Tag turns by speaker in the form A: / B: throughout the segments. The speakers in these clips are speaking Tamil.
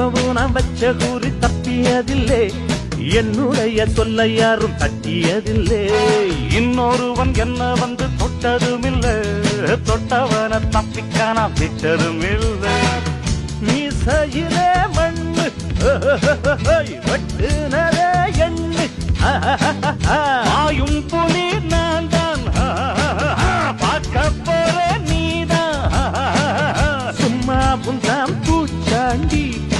A: எப்பவும் நான் வச்ச கூறி தப்பியதில்லை. என்னுடைய சொல்ல யாரும் தட்டியதில்லை இன்னொருவன் என்ன வந்து தொட்டதும் இல்ல தொட்டவன தப்பிக்கான விட்டதும் இல்லை நீ மீசையிலே மண்ணு வெட்டுனதே எண்ணு ஆயும் புனி நான் தான் பார்க்க போற நீதான் சும்மா புந்தாம் பூச்சாண்டி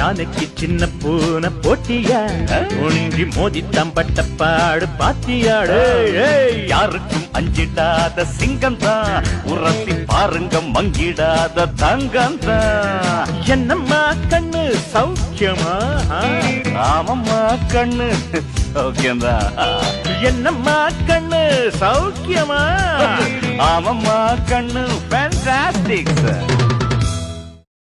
A: யானைக்கு சின்ன பூனை போட்டியா ஒழுங்கி மோதி தம்பட்ட பாடு பாத்தியாடு. யாருக்கும் அஞ்சிடாத சிங்கம் தான் உரத்தி பாருங்க மங்கிடாத தங்கம் தான் என்னம்மா கண்ணு சௌக்கியமா? ஆமம்மா கண்ணு சௌக்கியம்தான் என்னம்மா கண்ணு சௌக்கியமா? ஆமம்மா கண்ணு ஃபேண்டாஸ்டிக்